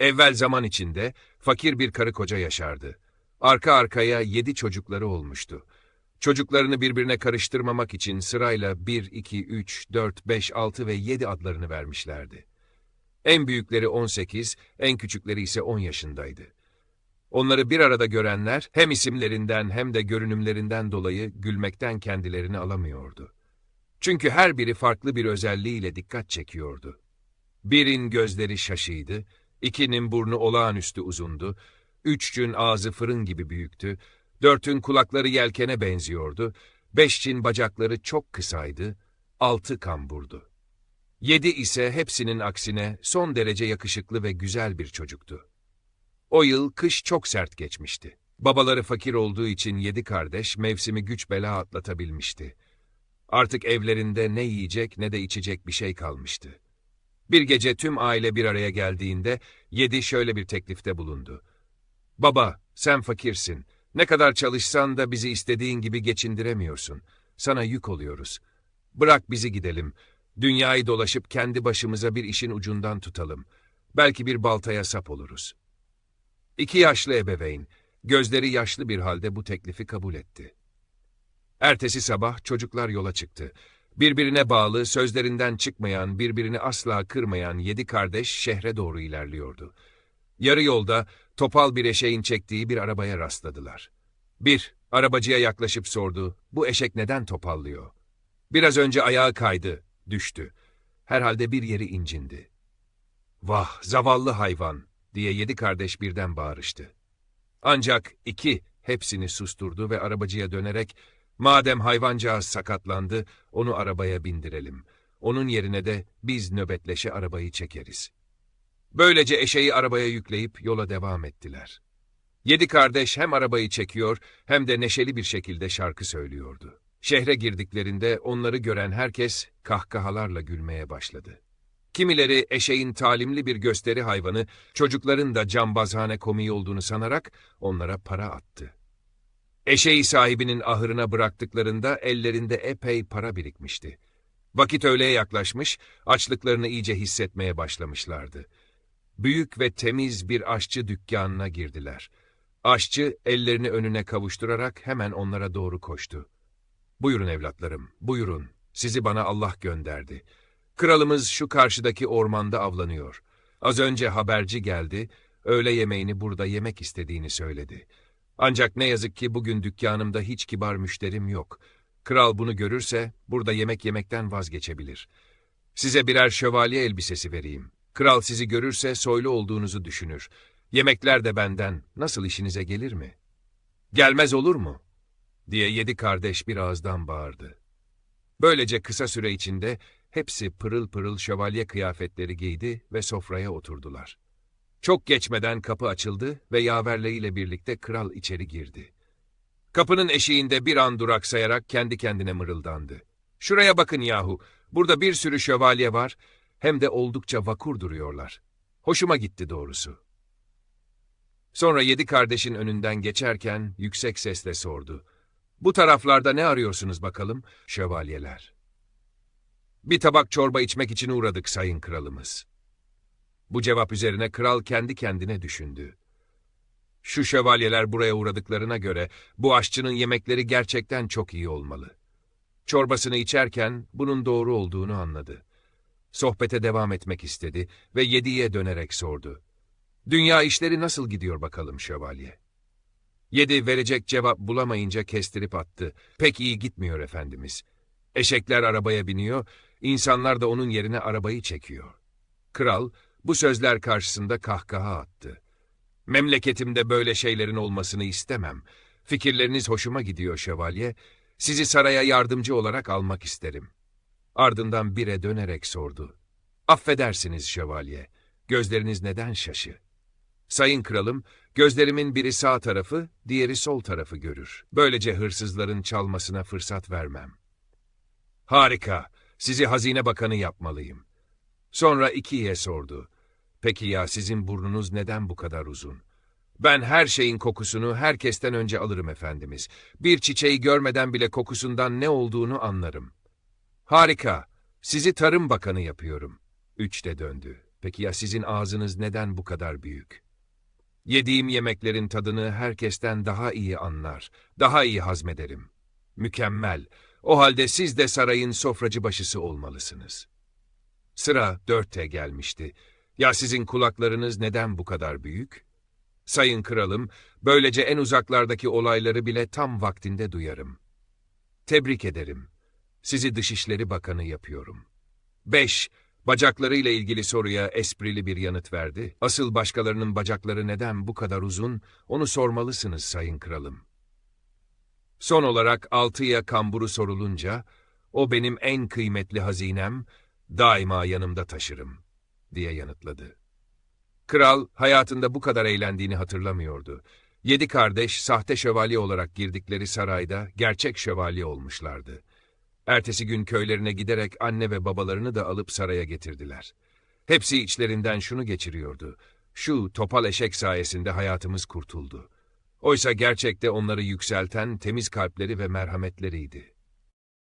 Evvel zaman içinde fakir bir karı koca yaşardı. Arka arkaya yedi çocukları olmuştu. Çocuklarını birbirine karıştırmamak için sırayla 1, 2, 3, 4, 5, 6 ve 7 adlarını vermişlerdi. En büyükleri 18, en küçükleri ise 10 yaşındaydı. Onları bir arada görenler hem isimlerinden hem de görünümlerinden dolayı gülmekten kendilerini alamıyordu. Çünkü her biri farklı bir özelliğiyle dikkat çekiyordu. Birin gözleri şaşıydı, ikinin burnu olağanüstü uzundu, üççün ağzı fırın gibi büyüktü, dörtün kulakları yelkene benziyordu, beşçin bacakları çok kısaydı, altı kamburdu. Yedi ise hepsinin aksine son derece yakışıklı ve güzel bir çocuktu. O yıl kış çok sert geçmişti. Babaları fakir olduğu için yedi kardeş mevsimi güç bela atlatabilmişti. Artık evlerinde ne yiyecek ne de içecek bir şey kalmıştı. Bir gece tüm aile bir araya geldiğinde yedi şöyle bir teklifte bulundu. Baba, sen fakirsin. Ne kadar çalışsan da bizi istediğin gibi geçindiremiyorsun. Sana yük oluyoruz. Bırak bizi gidelim. Dünyayı dolaşıp kendi başımıza bir işin ucundan tutalım. Belki bir baltaya sap oluruz. İki yaşlı ebeveyn, gözleri yaşlı bir halde bu teklifi kabul etti. Ertesi sabah çocuklar yola çıktı. Birbirine bağlı, sözlerinden çıkmayan, birbirini asla kırmayan yedi kardeş şehre doğru ilerliyordu. Yarı yolda topal bir eşeğin çektiği bir arabaya rastladılar. Bir, arabacıya yaklaşıp sordu, bu eşek neden topallıyor? Biraz önce ayağı kaydı, düştü. Herhalde bir yeri incindi. Vah, zavallı hayvan, diye yedi kardeş birden bağırıştı. Ancak iki, hepsini susturdu ve arabacıya dönerek, madem hayvancağız sakatlandı, onu arabaya bindirelim. Onun yerine de biz nöbetleşe arabayı çekeriz. Böylece eşeği arabaya yükleyip yola devam ettiler. Yedi kardeş hem arabayı çekiyor hem de neşeli bir şekilde şarkı söylüyordu. Şehre girdiklerinde onları gören herkes kahkahalarla gülmeye başladı. Kimileri eşeğin talimli bir gösteri hayvanı, çocukların da cambazhane komiği olduğunu sanarak onlara para attı. Eşeği sahibinin ahırına bıraktıklarında ellerinde epey para birikmişti. Vakit öğleye yaklaşmış, açlıklarını iyice hissetmeye başlamışlardı. Büyük ve temiz bir aşçı dükkanına girdiler. Aşçı ellerini önüne kavuşturarak hemen onlara doğru koştu. Buyurun evlatlarım, buyurun. Sizi bana Allah gönderdi. Kralımız şu karşıdaki ormanda avlanıyor. Az önce haberci geldi, öğle yemeğini burada yemek istediğini söyledi. Ancak ne yazık ki bugün dükkanımda hiç kibar müşterim yok. Kral bunu görürse burada yemek yemekten vazgeçebilir. Size birer şövalye elbisesi vereyim. Kral sizi görürse soylu olduğunuzu düşünür. Yemekler de benden, nasıl işinize gelir mi? Gelmez olur mu? diye yedi kardeş bir ağızdan bağırdı. Böylece kısa süre içinde hepsi pırıl pırıl şövalye kıyafetleri giydi ve sofraya oturdular. Çok geçmeden kapı açıldı ve yaverleriyle birlikte kral içeri girdi. Kapının eşiğinde bir an duraksayarak kendi kendine mırıldandı. Şuraya bakın yahu, burada bir sürü şövalye var, hem de oldukça vakur duruyorlar. Hoşuma gitti doğrusu. Sonra yedi kardeşin önünden geçerken yüksek sesle sordu. Bu taraflarda ne arıyorsunuz bakalım, şövalyeler? Bir tabak çorba içmek için uğradık sayın kralımız. Bu cevap üzerine kral kendi kendine düşündü. Şu şövalyeler buraya uğradıklarına göre bu aşçının yemekleri gerçekten çok iyi olmalı. Çorbasını içerken bunun doğru olduğunu anladı. Sohbete devam etmek istedi ve yediye dönerek sordu. Dünya işleri nasıl gidiyor bakalım şövalye? Yedi verecek cevap bulamayınca kestirip attı. Pek iyi gitmiyor efendimiz. Eşekler arabaya biniyor, insanlar da onun yerine arabayı çekiyor. Kral bu sözler karşısında kahkaha attı. Memleketimde böyle şeylerin olmasını istemem. Fikirleriniz hoşuma gidiyor şövalye. Sizi saraya yardımcı olarak almak isterim. Ardından bire dönerek sordu. Affedersiniz şövalye, gözleriniz neden şaşı? Sayın kralım, gözlerimin biri sağ tarafı, diğeri sol tarafı görür. Böylece hırsızların çalmasına fırsat vermem. Harika, sizi hazine bakanı yapmalıyım. Sonra ikiye sordu. Peki ya sizin burnunuz neden bu kadar uzun? Ben her şeyin kokusunu herkesten önce alırım efendimiz. Bir çiçeği görmeden bile kokusundan ne olduğunu anlarım. Harika, sizi tarım bakanı yapıyorum. Üçte döndü. Peki ya sizin ağzınız neden bu kadar büyük? Yediğim yemeklerin tadını herkesten daha iyi anlar, daha iyi hazmederim. Mükemmel. O halde siz de sarayın sofracı başısı olmalısınız. Sıra dörtte gelmişti. Ya sizin kulaklarınız neden bu kadar büyük? Sayın kralım, böylece en uzaklardaki olayları bile tam vaktinde duyarım. Tebrik ederim. Sizi Dışişleri Bakanı yapıyorum. 5. Bacaklarıyla ilgili soruya esprili bir yanıt verdi. Asıl başkalarının bacakları neden bu kadar uzun, onu sormalısınız sayın kralım. Son olarak altıya kamburu sorulunca, o benim en kıymetli hazinem, daima yanımda taşırım, diye yanıtladı. Kral hayatında bu kadar eğlendiğini hatırlamıyordu. Yedi kardeş sahte şövalye olarak girdikleri sarayda gerçek şövalye olmuşlardı. Ertesi gün köylerine giderek anne ve babalarını da alıp saraya getirdiler. Hepsi içlerinden şunu geçiriyordu. Şu topal eşek sayesinde hayatımız kurtuldu. Oysa gerçekte onları yükselten temiz kalpleri ve merhametleriydi.